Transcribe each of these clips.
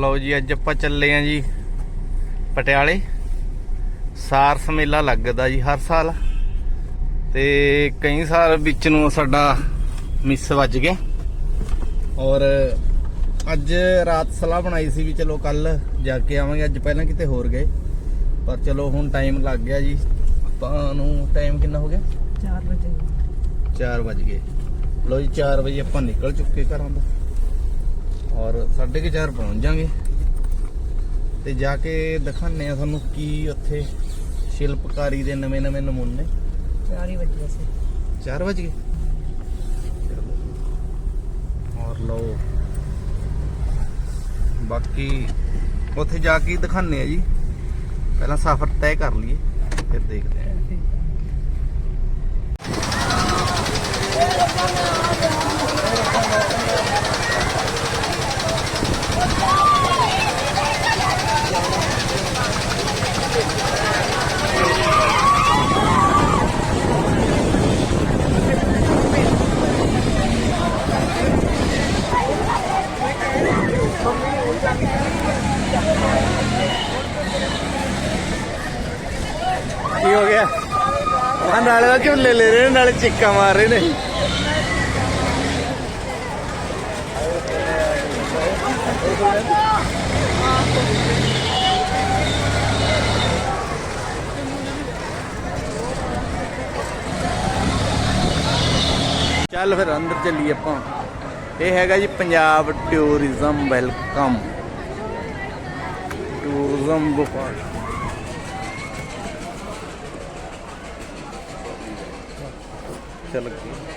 ਲਓ ਜੀ ਅੱਜ ਆਪਾਂ ਚੱਲੇ ਆਂ ਜੀ ਪਟਿਆਲੇ। ਸਾਰਸ ਮੇਲਾ ਲੱਗਦਾ ਜੀ ਹਰ ਸਾਲ। ਤੇ ਕਈ ਸਾਲ ਵਿੱਚ ਨੂੰ ਸਾਡਾ ਮਿਸ ਵੱਜ ਗਿਆ। ਔਰ ਅੱਜ ਰਾਤ ਸਲਾਹ ਬਣਾਈ ਸੀ ਵੀ ਚਲੋ ਕੱਲ ਜਾ ਕੇ ਆਵਾਂਗੇ ਅੱਜ ਪਹਿਲਾਂ ਕਿਤੇ ਹੋਰ ਗਏ। ਪਰ ਚਲੋ ਹੁਣ ਟਾਈਮ ਲੱਗ ਗਿਆ ਜੀ। ਆਪਾਂ ਨੂੰ ਟਾਈਮ ਕਿੰਨਾ ਹੋ ਗਿਆ? 4 ਵਜੇ। 4 ਵਜ ਗਏ। ਲੋ ਜੀ 4 ਵਜੇ ਆਪਾਂ ਨਿਕਲ ਚੁੱਕੇ ਘਰਾਂ ਦਾ ਔਰ 4:30 ਪਹੁੰਚ ਜਾਾਂਗੇ। ਤੇ ਜਾ ਕੇ ਦਿਖਾਣੇ ਆ ਤੁਹਾਨੂੰ ਕੀ ਉੱਥੇ ਸ਼ਿਲਪਕਾਰੀ ਦੇ ਨਵੇਂ-ਨਵੇਂ ਨਮੂਨੇ। 4 ਹੀ ਵਜੇ ਸੀ। 4 ਵਜ ਔਰ ਲਓ। ਬਾਕੀ ਉੱਥੇ ਜਾ ਕੇ ਦਿਖਾਣੇ ਆ ਜੀ। ਪਹਿਲਾਂ ਸਫ਼ਰ ਤੈਅ ਕਰ ਲਈਏ ਫਿਰ ਦੇਖਦੇ ਆ ਕੀ ਹੋ ਗਿਆ ਆ ਨਾਲੇ ਦਾ ਝੁੱਲੇ ਲੈ ਰਹੇ ਨੇ ਨਾਲੇ ਚਿੱਕਾ ਮਾਰ ਰਹੇ ਨੇ ਚੱਲ ਫਿਰ ਅੰਦਰ ਚੱਲੀਏ ਆਪਾਂ ਇਹ ਹੈਗਾ ਜੀ ਪੰਜਾਬ ਟੂਰਿਜ਼ਮ ਵੈਲਕਮ ਟੂਰਿਜ਼ਮ ਵਿਭਾਗ ਚਲ ਗਈ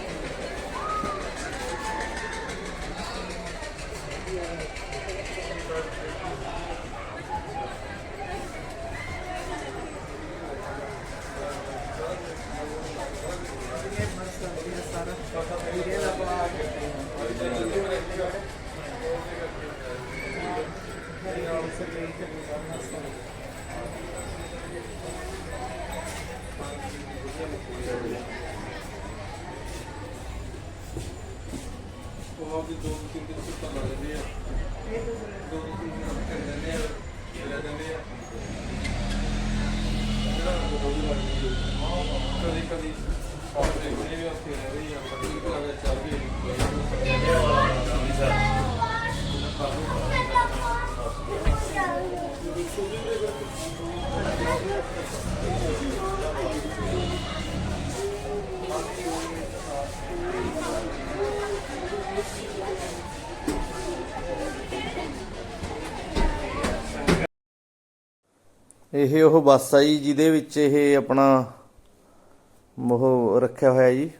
ਇਹ ਉਹ ਬੱਸ ਆ ਜੀ, ਜਿਹਦੇ ਵਿੱਚ ਇਹ ਆਪਣਾ ਉਹ ਰੱਖਿਆ ਹੋਇਆ ਜੀ।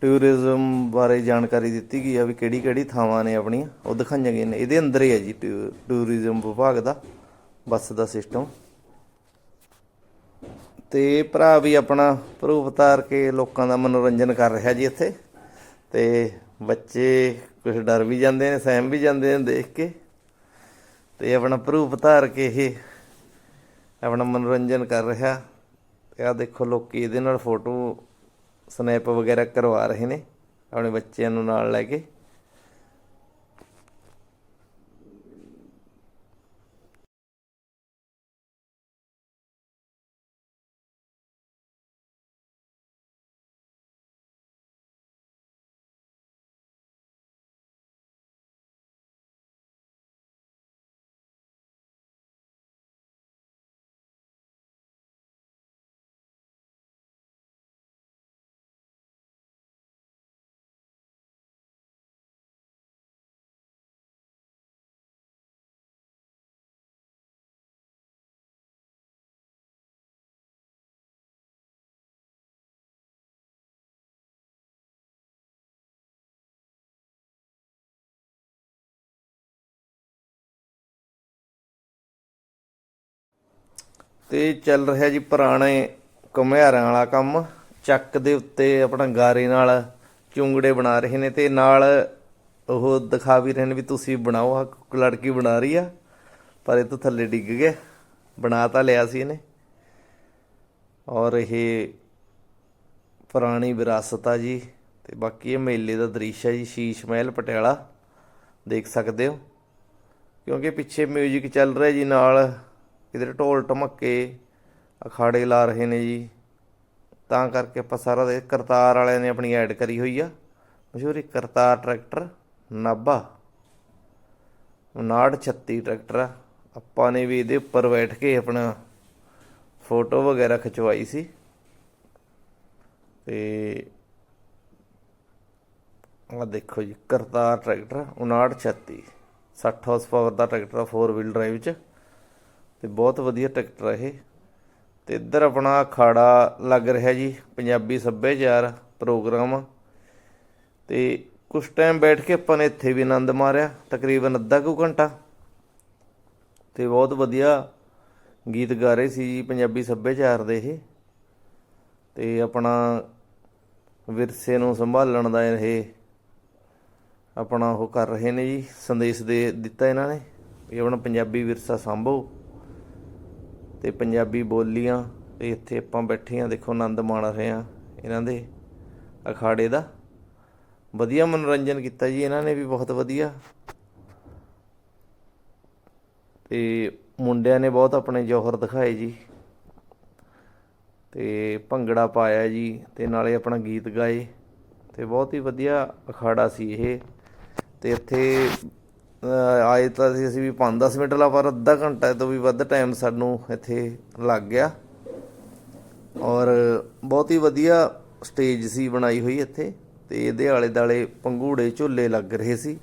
ਟੂਰਿਜ਼ਮ ਬਾਰੇ ਜਾਣਕਾਰੀ ਦਿੱਤੀ ਗਈ ਆ ਵੀ ਕਿਹੜੀ ਕਿਹੜੀ ਥਾਵਾਂ ਨੇ ਆਪਣੀਆਂ, ਉਹ ਦਿਖਾਈਆਂ ਗਈਆਂ ਨੇ। ਇਹਦੇ ਅੰਦਰ ਹੀ ਹੈ ਜੀ, ਟੂ- ਟੂਰਿਜ਼ਮ ਵਿਭਾਗ ਦਾ, ਬੱਸ ਦਾ ਸਿਸਟਮ ਤੇ ਭਰਾ ਵੀ ਆਪਣਾ ਪ੍ਰੂਫ ਉਤਾਰ ਕੇ ਲੋਕਾਂ ਦਾ ਮਨੋਰੰਜਨ ਕਰ ਰਿਹਾ ਜੀ ਇੱਥੇ। ਤੇ ਬੱਚੇ ਕੁਝ ਡਰ ਵੀ ਜਾਂਦੇ ਨੇ, ਸਹਿਮ ਵੀ ਜਾਂਦੇ ਨੇ ਦੇਖ ਕੇ। ਤੇ ਆਪਣਾ ਪ੍ਰੂਫ ਧਾਰ ਕੇ ਇਹ ਆਪਣਾ ਮਨੋਰੰਜਨ ਕਰ ਰਿਹਾ। ਤੇ ਆ ਦੇਖੋ ਲੋਕੀ ਇਹਦੇ ਨਾਲ ਫੋਟੋ ਸਨੈਪ ਵਗੈਰਾ ਕਰਵਾ ਰਹੇ ਨੇ, ਆਪਣੇ ਬੱਚਿਆਂ ਨੂੰ ਨਾਲ ਲੈ ਕੇ। ਤੇ ਚੱਲ ਰਿਹਾ ਜੀ ਪੁਰਾਣੇ ਘੁਮਿਆਰਾਂ ਵਾਲਾ ਕੰਮ। ਚੱਕ ਦੇ ਉੱਤੇ ਆਪਣਾ ਗਾਰੇ ਨਾਲ ਚੁੰਗੜੇ ਬਣਾ ਰਹੇ ਨੇ ਤੇ ਨਾਲ ਉਹ ਦਿਖਾ ਵੀ ਰਹੇ ਨੇ ਵੀ ਤੁਸੀਂ ਬਣਾਓ ਆ ਲੜਕੀ ਬਣਾ ਰਹੀ ਆ, ਪਰ ਇਹ ਤੋਂ ਥੱਲੇ ਡਿੱਗ ਗਿਆ, ਬਣਾ ਤਾਂ ਲਿਆ ਸੀ ਇਹਨੇ। ਔਰ ਇਹ ਪੁਰਾਣੀ ਵਿਰਾਸਤ ਆ ਜੀ, ਤੇ ਬਾਕੀ ਇਹ ਮੇਲੇ ਦਾ ਦ੍ਰਿਸ਼ ਹੈ ਜੀ, ਸ਼ੀਸ਼ ਮਹਿਲ ਪਟਿਆਲਾ, ਦੇਖ ਸਕਦੇ ਹੋ। ਕਿਉਂਕਿ ਪਿੱਛੇ 뮤직 ਚੱਲ ਰਿਹਾ ਜੀ ਨਾਲ ਇਧਰ ਢੋਲ ਢਮੱਕੇ ਅਖਾੜੇ ਲਾ ਰਹੇ ਨੇ ਜੀ। ਤਾਂ ਕਰਕੇ ਆਪਾਂ ਸਾਰਾ ਦੇ ਕਰਤਾਰ ਵਾਲਿਆਂ ਨੇ ਆਪਣੀ ਐਡ ਕਰੀ ਹੋਈ ਆ। ਮਸ਼ਹੂਰ ਕਰਤਾਰ ਟਰੈਕਟਰ, ਨਾਭਾ। 5936 ਟਰੈਕਟਰ ਆ। ਆਪਾਂ ਨੇ ਵੀ ਇਹਦੇ ਉੱਪਰ ਬੈਠ ਕੇ ਆਪਣਾ ਫੋਟੋ ਵਗੈਰਾ ਖਿਚਵਾਈ ਸੀ। ਤੇ ਆ ਦੇਖੋ ਜੀ, ਕਰਤਾਰ ਟਰੈਕਟਰ 5936 60 ਹਾਰਸ ਪਾਵਰ ਦਾ ਟਰੈਕਟਰ ਆ 4 ਵੀਲ ਡਰਾਈਵ ਚ। ਤੇ ਬਹੁਤ ਵਧੀਆ ਟਰੈਕਟਰ ਇਹ। ਤੇ ਇੱਧਰ ਆਪਣਾ ਅਖਾੜਾ ਲੱਗ ਰਿਹਾ ਜੀ, ਪੰਜਾਬੀ ਸੱਭਿਆਚਾਰ ਪ੍ਰੋਗਰਾਮ। ਆ ਤੇ ਕੁਝ ਟਾਈਮ ਬੈਠ ਕੇ ਆਪਾਂ ਨੇ ਇੱਥੇ ਵੀ ਆਨੰਦ ਮਾਰਿਆ, ਤਕਰੀਬਨ ਅੱਧਾ ਕੁ ਘੰਟਾ। ਤੇ ਬਹੁਤ ਵਧੀਆ ਗੀਤ ਗਾ ਰਹੇ ਸੀ ਜੀ, ਪੰਜਾਬੀ ਸੱਭਿਆਚਾਰ ਦੇ ਇਹ। ਤੇ ਆਪਣਾ ਵਿਰਸੇ ਨੂੰ ਸੰਭਾਲਣ ਦਾ ਇਹ, ਆਪਣਾ ਉਹ ਕਰ ਰਹੇ ਨੇ ਜੀ, ਸੰਦੇਸ਼ ਦੇ ਦਿੱਤਾ ਇਹਨਾਂ ਨੇ, ਵੀ ਆਪਣਾ ਪੰਜਾਬੀ ਵਿਰਸਾ ਸੰਭੋ। ਤੇ ਪੰਜਾਬੀ ਬੋਲੀਆਂ, ਤੇ ਇੱਥੇ ਆਪਾਂ ਬੈਠੇ ਆ, ਦੇਖੋ ਆਨੰਦ ਮਾਣ ਰਹੇ ਆ ਇਹਨਾਂ ਦੇ ਅਖਾੜੇ ਦਾ। ਵਧੀਆ ਮਨੋਰੰਜਨ ਕੀਤਾ ਜੀ ਇਹਨਾਂ ਨੇ ਵੀ, ਬਹੁਤ ਵਧੀਆ। ਤੇ ਮੁੰਡਿਆਂ ਨੇ ਬਹੁਤ ਆਪਣੇ ਜੋਹਰ ਦਿਖਾਏ ਜੀ। ਤੇ ਭੰਗੜਾ ਪਾਇਆ ਜੀ, ਤੇ ਨਾਲੇ ਆਪਣਾ ਗੀਤ ਗਾਏ, ਤੇ ਬਹੁਤ ਹੀ ਵਧੀਆ ਅਖਾੜਾ ਸੀ ਇਹ। ਤੇ ਇੱਥੇ ਆਏ ਤਾਂ ਸੀ ਅਸੀਂ ਵੀ 5-10 ਮਿੰਟ ਲਾ ਪਰ ਅੱਧਾ ਘੰਟਾ ਤੋਂ ਵੀ ਵੱਧ ਟਾਈਮ ਸਾਨੂੰ ਇੱਥੇ ਲੱਗ ਗਿਆ। ਔਰ ਬਹੁਤ ਹੀ ਵਧੀਆ ਸਟੇਜ ਸੀ ਬਣਾਈ ਹੋਈ ਇੱਥੇ ਤੇ ਇਹਦੇ ਆਲੇ ਦਾਲੇ ਪੰਗੂੜੇ ਝੂਲੇ ਲੱਗ ਰਹੇ ਸੀ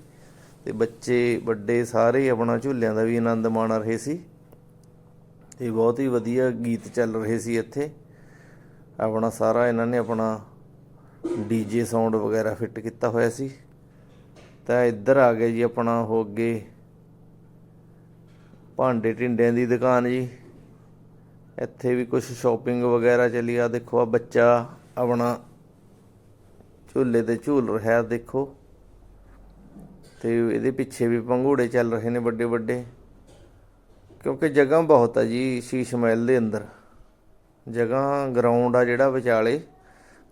ਤੇ ਬੱਚੇ ਵੱਡੇ ਸਾਰੇ ਆਪਣਾ ਝੂਲਿਆਂ ਦਾ ਵੀ ਆਨੰਦ ਮਾਣ ਰਹੇ ਸੀ। ਤੇ ਬਹੁਤ ਹੀ ਵਧੀਆ ਗੀਤ ਚੱਲ ਰਹੇ ਸੀ ਇੱਥੇ। ਆਪਣਾ ਸਾਰਾ ਇਹਨਾਂ ਨੇ ਆਪਣਾ ਡੀਜੇ ਸਾਊਂਡ ਵਗੈਰਾ ਫਿੱਟ ਕੀਤਾ ਹੋਇਆ ਸੀ। ਤਾਂ ਇੱਧਰ ਆ ਗਏ ਜੀ ਆਪਣਾ ਹੋ ਅੱਗੇ। ਭਾਂਡੇ ਢਿੰਡਿਆਂ ਦੀ ਦੁਕਾਨ ਜੀ। ਇੱਥੇ ਵੀ ਕੁਝ ਸ਼ਾਪਿੰਗ ਵਗੈਰਾ ਚੱਲੀ ਆ। ਦੇਖੋ ਆ ਬੱਚਾ ਆਪਣਾ ਝੂਲੇ ਤੇ ਝੂਲ ਰਿਹਾ, ਦੇਖੋ। ਤੇ ਇਹਦੇ ਪਿੱਛੇ ਵੀ ਪੰਘੂੜੇ ਚੱਲ ਰਹੇ ਨੇ ਵੱਡੇ ਵੱਡੇ ਕਿਉਂਕਿ ਜਗ੍ਹਾ ਬਹੁਤ ਆ ਜੀ ਸ਼ੀਸ਼ ਮਹਿਲ ਦੇ ਅੰਦਰ। ਜਗ੍ਹਾ ਗਰਾਊਂਡ ਆ ਜਿਹੜਾ ਵਿਚਾਲੇ,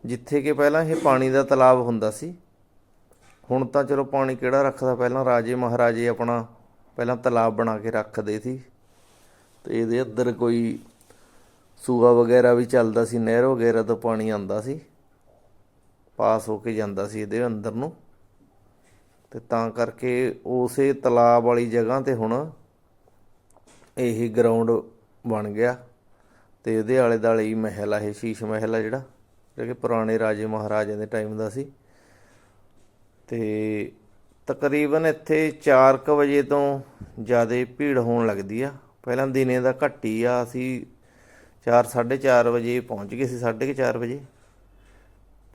ਜਿੱਥੇ ਕਿ ਪਹਿਲਾਂ ਇਹ ਪਾਣੀ ਦਾ ਤਲਾਬ ਹੁੰਦਾ ਸੀ। ਹੁਣ ਤਾਂ ਚਲੋ ਪਾਣੀ ਕਿਹੜਾ ਰੱਖਦਾ? ਪਹਿਲਾਂ ਰਾਜੇ ਮਹਾਰਾਜੇ ਆਪਣਾ ਪਹਿਲਾਂ ਤਲਾਬ ਬਣਾ ਕੇ ਰੱਖਦੇ ਸੀ। ਤੇ ਇਹਦੇ ਅੰਦਰ ਕੋਈ ਸੂਆ ਵਗੈਰਾ ਵੀ ਚੱਲਦਾ ਸੀ, ਨਹਿਰ ਵਗੈਰਾ ਤੋਂ ਪਾਣੀ ਆਉਂਦਾ ਸੀ। ਪਾਸ ਹੋ ਕੇ ਜਾਂਦਾ ਸੀ ਇਹਦੇ ਅੰਦਰ ਨੂੰ। ਤੇ ਤਾਂ ਕਰਕੇ ਉਸੇ ਤਲਾਬ ਵਾਲੀ ਜਗ੍ਹਾ ਤੇ ਹੁਣ ਇਹ ਗਰਾਊਂਡ ਬਣ ਗਿਆ। ਤੇ ਇਹਦੇ ਆਲੇ ਦਾਲੇ ਹੀ ਮਹਿਲ ਆ, ਇਹ ਸ਼ੀਸ਼ ਮਹਿਲ ਆ ਜਿਹੜਾ ਜਿਹੜਾ ਕਿ ਪੁਰਾਣੇ ਰਾਜੇ ਮਹਾਰਾਜਿਆਂ ਦੇ ਟਾਈਮ ਦਾ ਸੀ। ਤੇ ਤਕਰੀਬਨ ਇੱਥੇ 4:00 ਵਜੇ ਤੋਂ ਜ਼ਿਆਦਾ ਭੀੜ ਹੋਣ ਲੱਗਦੀ ਆ। ਪਹਿਲਾਂ ਦਿਨੇ ਦਾ ਘੱਟ ਹੀ ਆ। ਅਸੀਂ 4:30 ਵਜੇ ਪਹੁੰਚ ਗਏ ਸੀ 4:30 ਵਜੇ।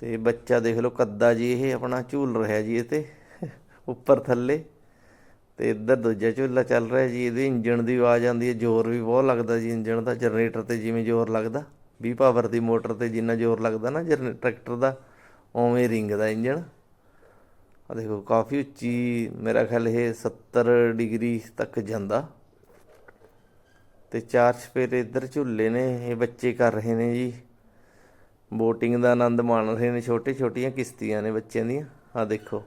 ਤੇ ਬੱਚਾ ਦੇਖ ਲਓ ਕੱਦਾ ਜੀ, ਇਹ ਆਪਣਾ ਝੂਲ ਰਿਹਾ ਜੀ ਇਹ ਤੇ, ਉੱਪਰ ਥੱਲੇ। ਤੇ ਇੱਧਰ ਦੂਜਾ ਝੂਲਾ ਚੱਲ ਰਿਹਾ ਜੀ, ਇਹਦੇ ਇੰਜਣ ਦੀ ਆਵਾਜ਼ ਆਉਂਦੀ ਹੈ, ਜ਼ੋਰ ਵੀ ਬਹੁਤ ਲੱਗਦਾ ਜੀ ਇੰਜਣ ਦਾ, ਜਨਰੇਟਰ ਤੇ ਜਿਵੇਂ ਜ਼ੋਰ ਲੱਗਦਾ। 20 ਪਾਵਰ ਦੀ ਮੋਟਰ ਤੇ ਜਿੰਨਾ ਜ਼ੋਰ ਲੱਗਦਾ ਨਾ ਜਨ ਟਰੈਕਟਰ ਦਾ, ਉਵੇਂ ਰਿੰਗ ਦਾ ਇੰਜਣ। ਆ ਦੇਖੋ, ਕਾਫੀ ਉੱਚੀ ਮੇਰਾ ਖਿਆਲ ਇਹ 70 ਡਿਗਰੀ ਤੱਕ ਜਾਂਦਾ। ਤੇ ਚਾਰ ਸਪੇਰੇ ਇੱਧਰ ਝੁੱਲੇ ਨੇ, ਇਹ ਬੱਚੇ ਕਰ ਰਹੇ ਨੇ ਜੀ। ਬੋਟਿੰਗ ਦਾ ਆਨੰਦ ਮਾਣ ਰਹੇ ਨੇ ਛੋਟੇ ਛੋਟੀਆਂ ਕਿਸ਼ਤੀਆਂ ਨੇ ਬੱਚਿਆਂ ਦੀਆਂ। ਆ ਦੇਖੋ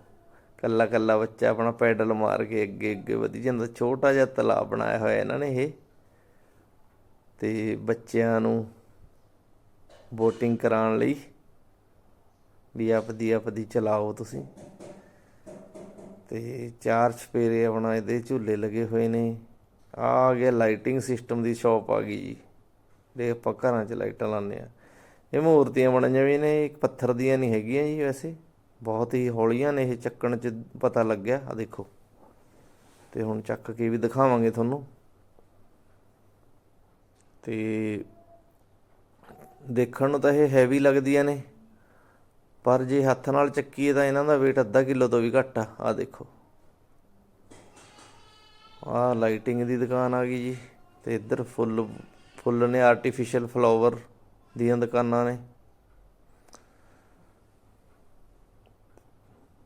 ਕੱਲਾ ਕੱਲਾ ਬੱਚਾ ਆਪਣਾ ਪੈਡਲ ਮਾਰ ਕੇ ਅੱਗੇ ਅੱਗੇ ਵਧੀ ਜਾਂਦਾ। ਛੋਟਾ ਜਿਹਾ ਤਲਾਬ ਬਣਾਇਆ ਹੋਇਆ ਇਹਨਾਂ ਨੇ ਇਹ। ਤੇ ਬੱਚਿਆਂ ਨੂੰ ਬੋਟਿੰਗ ਕਰਾਉਣ ਲਈ ਵੀ ਆਪਦੀ ਆਪਦੀ ਚਲਾਓ ਤੁਸੀਂ। ਤੇ ਚਾਰ ਛਪੇਰੇ ਆਪਣਾ ਇਹਦੇ ਝੂਲੇ ਲੱਗੇ ਹੋਏ ਨੇ। ਆ ਆ ਗਿਆ ਲਾਈਟਿੰਗ ਸਿਸਟਮ ਦੀ ਸ਼ਾਪ ਆ ਗਈ ਜੀ। ਦੇ ਆਪਾਂ ਘਰਾਂ 'ਚ ਲਾਈਟਾਂ ਲਾਉਂਦੇ ਆ ਇਹ ਮੂਰਤੀਆਂ ਬਣਾਈਆਂ ਵੀ ਨੇ, ਇੱਕ ਪੱਥਰ ਦੀਆਂ ਨਹੀਂ ਹੈਗੀਆਂ ਜੀ ਵੈਸੇ। ਬਹੁਤ ਹੀ ਹੌਲੀਆਂ ਨੇ ਇਹ ਚੱਕਣ 'ਚ ਪਤਾ ਲੱਗਿਆ। ਆ ਦੇਖੋ। ਤੇ ਹੁਣ ਚੱਕ ਕੇ ਵੀ ਦਿਖਾਵਾਂਗੇ ਤੁਹਾਨੂੰ। ਤੇ ਦੇਖਣ ਨੂੰ ਤਾਂ ਇਹ ਹੈਵੀ ਲੱਗਦੀਆਂ ਨੇ। ਪਰ ਜੇ ਹੱਥ ਨਾਲ ਚੱਕੀਏ ਤਾਂ ਇਹਨਾਂ ਦਾ weight ਅੱਧਾ ਕਿਲੋ ਤੋਂ ਵੀ ਘੱਟ ਆ। ਆ ਦੇਖੋ। ਆ ਲਾਈਟਿੰਗ ਦੀ ਦੁਕਾਨ ਆ ਗਈ ਜੀ। ਤੇ ਇੱਧਰ ਫੁੱਲ ਫੁੱਲ ਨੇ ਆਰਟੀਫੀਸ਼ੀਅਲ ਫਲਾਵਰ ਦੀਆਂ ਦੁਕਾਨਾਂ ਨੇ।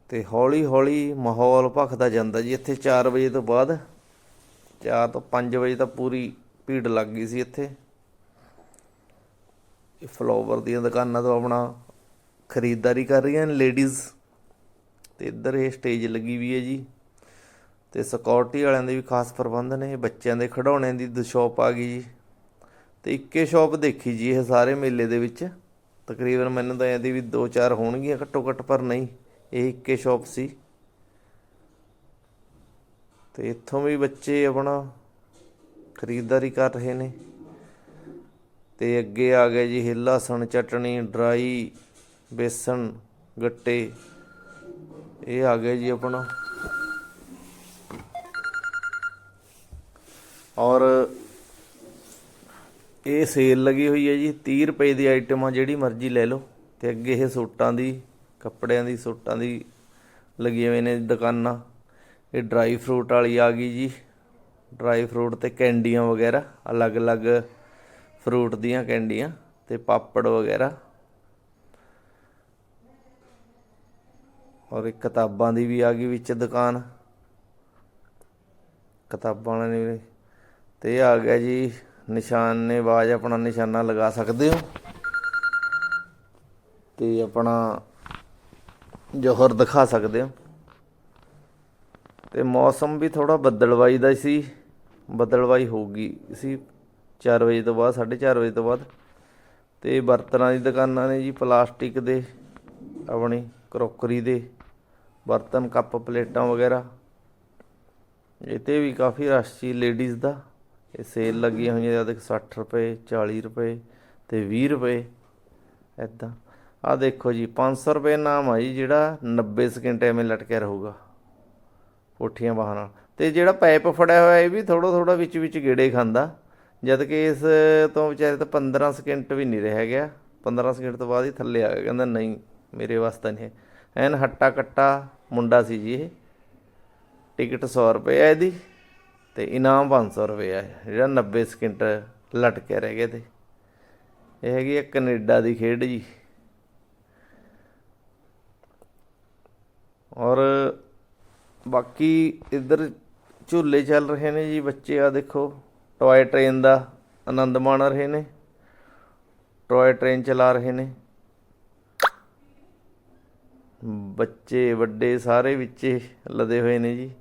ਤੇ ਹੌਲੀ ਹੌਲੀ ਮਾਹੌਲ ਭਖਦਾ ਜਾਂਦਾ ਜੀ। ਇੱਥੇ 4 ਵਜੇ ਤੋਂ ਬਾਅਦ 4 ਤੋਂ 5 ਵਜੇ ਤਾਂ ਪੂਰੀ ਭੀੜ ਲੱਗ ਗਈ ਸੀ ਇੱਥੇ। ਇਹ ਫਲਾਵਰ ਦੀਆਂ ਦੁਕਾਨਾਂ ਤੋਂ ਆਪਣਾ ਖਰੀਦਦਾਰੀ ਕਰ ਰਹੀਆਂ ਨੇ ਲੇਡੀਜ਼ ਤੇ ਇੱਧਰ ਇਹ ਸਟੇਜ ਲੱਗੀ ਵੀ ਹੈ ਜੀ। ਤੇ ਸਿਕਿਉਰਿਟੀ ਵਾਲਿਆਂ ਦੇ ਵੀ ਖਾਸ ਪ੍ਰਬੰਧ ਨੇ, ਬੱਚਿਆਂ ਦੇ ਖਿਡੌਣਿਆਂ ਦੀ ਸ਼ਾਪ ਆ ਗਈ ਜੀ। ਤੇ ਇੱਕੇ ਸ਼ਾਪ ਦੇਖੀ ਜੀ ਇਹ ਸਾਰੇ ਮੇਲੇ ਦੇ ਵਿੱਚ। ਤਕਰੀਬਨ ਮੈਨੂੰ ਤਾਂ ਇਹਦੀ ਵੀ 2-4 ਹੋਣਗੀਆਂ ਘੱਟੋ ਘੱਟ, ਪਰ ਨਹੀਂ, ਇਹ ਇੱਕੇ ਸ਼ਾਪ ਸੀ। ਤੇ ਇੱਥੋਂ ਵੀ ਬੱਚੇ ਆਪਣਾ ਖਰੀਦਦਾਰੀ ਕਰ ਰਹੇ ਨੇ। ਤੇ ਅੱਗੇ ਆ ਗਿਆ ਜੀ ਇਹ ਲਸਣ ਚਟਣੀ ਡਰਾਈ ਬੇਸਣ, ਗੱਟੇ, ਇਹ ਆ ਗਿਆ ਜੀ ਆਪਣਾ। ਔਰ ਇਹ ਸੇਲ ਲੱਗੀ ਹੋਈ ਹੈ ਜੀ 30 ਰੁਪਏ ਦੀ ਆਈਟਮ ਆ, ਜਿਹੜੀ ਮਰਜ਼ੀ ਲੈ ਲਓ। ਤੇ ਅੱਗੇ ਇਹ ਸੂਟਾਂ ਦੀ, ਕੱਪੜਿਆਂ ਦੀ, ਸੂਟਾਂ ਦੀ ਲੱਗੀਆਂ ਹੋਈਆਂ ਨੇ ਦੁਕਾਨਾਂ। ਇਹ ਡਰਾਈ ਫਰੂਟ ਵਾਲੀ ਆ ਗਈ ਜੀ। ਡਰਾਈ ਫਰੂਟ ਤੇ ਕੈਂਡੀਆਂ ਵਗੈਰਾ, ਅਲੱਗ-ਅਲੱਗ ਫਰੂਟ ਦੀਆਂ ਕੈਂਡੀਆਂ ਤੇ ਪਾਪੜ ਵਗੈਰਾ। ਔਰ ਇੱਕ ਕਿਤਾਬਾਂ ਦੀ ਵੀ ਆ ਗਈ ਵਿੱਚ ਦੁਕਾਨ। ਕਿਤਾਬਾਂ ਵਾਲੇ ਨੇ ਵੀ ਤੇ ਇਹ ਆ ਗਿਆ ਜੀ ਨਿਸ਼ਾਨੇਬਾਜ਼ ਆਪਣਾ ਨਿਸ਼ਾਨਾ ਲਗਾ ਸਕਦੇ ਹੋ। ਤੇ ਆਪਣਾ ਜੋਹਰ ਦਿਖਾ ਸਕਦੇ ਹੋ। ਤੇ ਮੌਸਮ ਵੀ ਥੋੜਾ ਬੱਦਲਵਾਈ ਦਾ ਸੀ। ਬੱਦਲਵਾਈ ਹੋਊਗੀ ਸੀ 4 ਵਜੇ ਤੋਂ ਬਾਅਦ 4:30 ਵਜੇ ਤੋਂ ਬਾਅਦ। ਤੇ ਬਰਤਨਾਂ ਦੀ ਦੁਕਾਨਾਂ ਨੇ ਜੀ ਪਲਾਸਟਿਕ ਦੇ, ਆਪਣੀ ਕਰੋਕਰੀ ਦੇ ਬਰਤਨ, ਕੱਪ, ਪਲੇਟਾਂ ਵਗੈਰਾ। ਇਹ ਤੇ ਵੀ ਕਾਫੀ ਰਸ਼ ਸੀ ਲੇਡੀਜ਼ ਦਾ। ਇਹ ਸੇਲ ਲੱਗੀ ਹੋਈਆਂ, ਜਦ 60 ਰੁਪਏ 40 ਰੁਪਏ ਤੇ 20 ਰੁਪਏ ਐਦਾਂ ਆ ਦੇਖੋ ਜੀ 500 ਰੁਪਏ ਨਾਮ ਆ ਜੀ, ਜਿਹੜਾ 90 ਸਕਿੰਟ ਐਵੇਂ ਲਟਕਿਆ ਰਹੂਗਾ ਕੋਠੀਆਂ ਬਾਹਾਂ ਨਾਲ ਤੇ ਜਿਹੜਾ ਪਾਈਪ ਫੜਿਆ ਹੋਇਆ, ਇਹ ਵੀ ਥੋੜਾ ਥੋੜਾ ਵਿੱਚ ਵਿੱਚ ਗੇੜੇ ਖਾਂਦਾ। ਜਦ ਕਿ ਇਸ ਤੋਂ ਵਿਚਾਰੇ ਤਾਂ 15 ਸਕਿੰਟ ਵੀ ਨਹੀਂ ਰਹਿ ਗਿਆ। 15 ਸਕਿੰਟ ਤੋਂ ਬਾਅਦ ਹੀ ਥੱਲੇ ਆ ਗਿਆ। ਕਹਿੰਦਾ, ਨਹੀਂ, ਮੇਰੇ ਵਾਸਤੇ ਨਹੀਂ ਹੈ। ਐਨ ਹੱਟਾ ਕੱਟਾ ਮੁੰਡਾ ਸੀ ਜੀ ਇਹ। ਟਿਕਟ 100 ਰੁਪਏ ਹੈ ਇਹਦੀ ਤੇ ਇਨਾਮ 500 ਰੁਪਏ ਆ। ਜਿਹੜਾ 90 ਸਕਿੰਟ ਲਟਕੇ ਰਹਿ ਗਏ ਤੇ। ਇਹ ਹੈਗੀ ਹੈ ਕੈਨੇਡਾ ਦੀ ਖੇਡ ਜੀ। ਔਰ ਬਾਕੀ ਇੱਧਰ ਝੂਲੇ ਚੱਲ ਰਹੇ ਨੇ ਜੀ ਬੱਚੇ। ਆ ਦੇਖੋ, ਟੋਏ ਟ੍ਰੇਨ ਦਾ ਆਨੰਦ ਮਾਣ ਰਹੇ ਨੇ। ਟੋਏ ਟ੍ਰੇਨ ਚਲਾ ਰਹੇ ਨੇ। ਬੱਚੇ ਵੱਡੇ ਸਾਰੇ ਵਿੱਚੇ ਲਦੇ ਹੋਏ ਨੇ ਜੀ।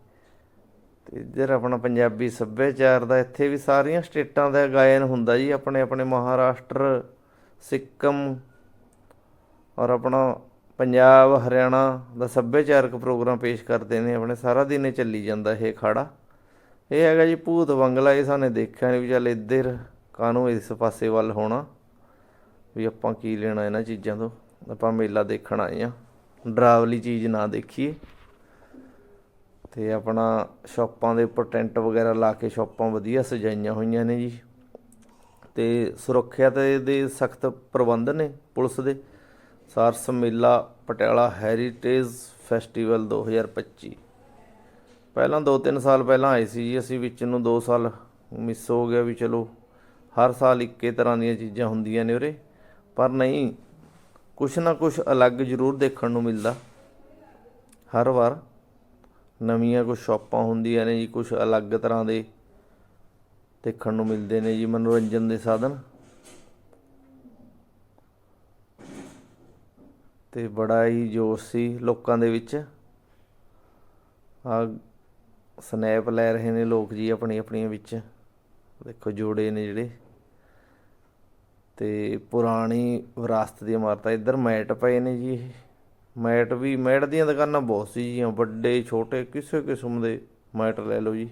ਤੇ ਇੱਧਰ ਆਪਣਾ ਪੰਜਾਬੀ ਸੱਭਿਆਚਾਰ ਦਾ ਇੱਥੇ ਵੀ ਸਾਰੀਆਂ ਸਟੇਟਾਂ ਦਾ ਗਾਇਨ ਹੁੰਦਾ ਜੀ। ਆਪਣੇ ਆਪਣੇ ਮਹਾਰਾਸ਼ਟਰ, ਸਿੱਕਮ ਔਰ ਆਪਣਾ ਪੰਜਾਬ, ਹਰਿਆਣਾ ਦਾ ਸੱਭਿਆਚਾਰਕ ਪ੍ਰੋਗਰਾਮ ਪੇਸ਼ ਕਰਦੇ ਨੇ। ਆਪਣੇ ਸਾਰਾ ਦਿਨ ਇਹ ਚੱਲੀ ਜਾਂਦਾ ਇਹ ਅਖਾੜਾ। ਇਹ ਹੈਗਾ ਜੀ ਭੂਤ ਬੰਗਲਾ। ਇਹ ਸਾਨੇ ਦੇਖਿਆ ਨਹੀਂ ਵੀ ਚੱਲ ਇੱਧਰ ਕਾਹਨੂੰ ਇਸ ਪਾਸੇ ਵੱਲ ਹੋਣਾ। ਵੀ ਆਪਾਂ ਕੀ ਲੈਣਾ ਇਹਨਾਂ ਚੀਜ਼ਾਂ ਤੋਂ? ਆਪਾਂ ਮੇਲਾ ਦੇਖਣ ਆਏ ਆ ਡਰਾਵਲੀ ਚੀਜ਼ ਨਾ ਦੇਖੀਏ। ਤੇ ਆਪਣਾ ਸ਼ਾਪਾਂ ਦੇ ਉੱਪਰ ਟੈਂਟ ਵਗੈਰਾ ਲਾ ਕੇ ਸ਼ਾਪਾਂ ਵਧੀਆ ਸਜਾਈਆਂ ਹੋਈਆਂ ਨੇ ਜੀ। ਤੇ ਸੁਰੱਖਿਆ ਤੇ ਦੇ ਸਖਤ ਪ੍ਰਬੰਧ ਨੇ ਪੁਲਿਸ ਦੇ। ਸਾਰਸ ਮੇਲਾ ਪਟਿਆਲਾ ਹੈਰੀਟੇਜ ਫੈਸਟੀਵਲ 2025 ਪਹਿਲਾਂ 2-3 ਸਾਲ ਪਹਿਲਾਂ ਆਏ ਸੀ ਜੀ ਅਸੀਂ, ਵਿੱਚ ਨੂੰ 2 ਸਾਲ ਮਿਸ ਹੋ ਗਿਆ ਵੀ ਚਲੋ, ਹਰ ਸਾਲ ਇੱਕੇ ਤਰ੍ਹਾਂ ਦੀਆਂ ਚੀਜ਼ਾਂ ਹੁੰਦੀਆਂ ਨੇ ਉਰੇ। ਪਰ ਨਹੀਂ ਕੁਛ ਨਾ ਕੁਛ ਅਲੱਗ ਜ਼ਰੂਰ ਦੇਖਣ ਨੂੰ ਮਿਲਦਾ। ਹਰ ਵਾਰ ਨਵੀਆਂ ਕੁਝ ਸ਼ਾਪਾਂ ਹੁੰਦੀਆਂ ਨੇ ਜੀ ਕੁਝ ਅਲੱਗ ਤਰ੍ਹਾਂ ਦੇ ਦੇਖਣ ਨੂੰ ਮਿਲਦੇ ਨੇ ਜੀ, ਮਨੋਰੰਜਨ ਦੇ ਸਾਧਨ। ਤੇ ਬੜਾ ਹੀ ਜੋਸ਼ ਸੀ ਲੋਕਾਂ ਦੇ ਵਿੱਚ। ਆ ਸਨੈਪ ਲੈ ਰਹੇ ਨੇ ਲੋਕ ਜੀ ਆਪਣੀ ਆਪਣੀਆਂ ਵਿੱਚ। ਦੇਖੋ ਜੋੜੇ ਨੇ ਜਿਹੜੇ। ਤੇ ਪੁਰਾਣੀ ਵਿਰਾਸਤ ਦੀ ਇਮਾਰਤਾਂ, ਇੱਧਰ ਮੈਟ ਪਏ ਨੇ ਜੀ ਇਹ। ਮੈਟ ਵੀ, ਮੈਟ ਦੀਆਂ ਦੁਕਾਨਾਂ ਬਹੁਤ ਸੀ ਜੀਆਂ, ਵੱਡੇ, ਛੋਟੇ, ਕਿਸੇ ਕਿਸਮ ਦੇ ਮੈਟ ਲੈ ਲਓ ਜੀ।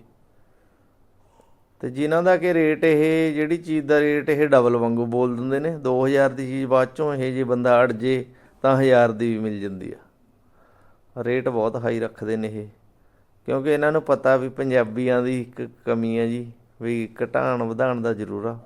ਤੇ ਜਿਨ੍ਹਾਂ ਦਾ ਕਿ ਰੇਟ ਇਹ, ਜਿਹੜੀ ਚੀਜ਼ ਦਾ ਰੇਟ ਇਹ ਡਬਲ ਵਾਂਗੂ ਬੋਲ ਦਿੰਦੇ ਨੇ 2000 ਦੀ ਚੀਜ਼ ਬਾਅਦ ਚੋਂ ਇਹ ਜੇ ਬੰਦਾ ਅੜ ਜੇ, ਤਾਂ 1000 ਦੀ ਵੀ ਮਿਲ ਜਾਂਦੀ ਆ। ਰੇਟ ਬਹੁਤ ਹਾਈ ਰੱਖਦੇ ਨੇ ਇਹ। ਕਿਉਂਕਿ ਇਹਨਾਂ ਨੂੰ ਪਤਾ ਵੀ ਪੰਜਾਬੀਆਂ ਦੀ ਇੱਕ ਕਮੀ ਹੈ ਜੀ, ਵੀ ਘਟਾਣ ਵਧਾਣ ਦਾ ਜ਼ਰੂਰ ਆ।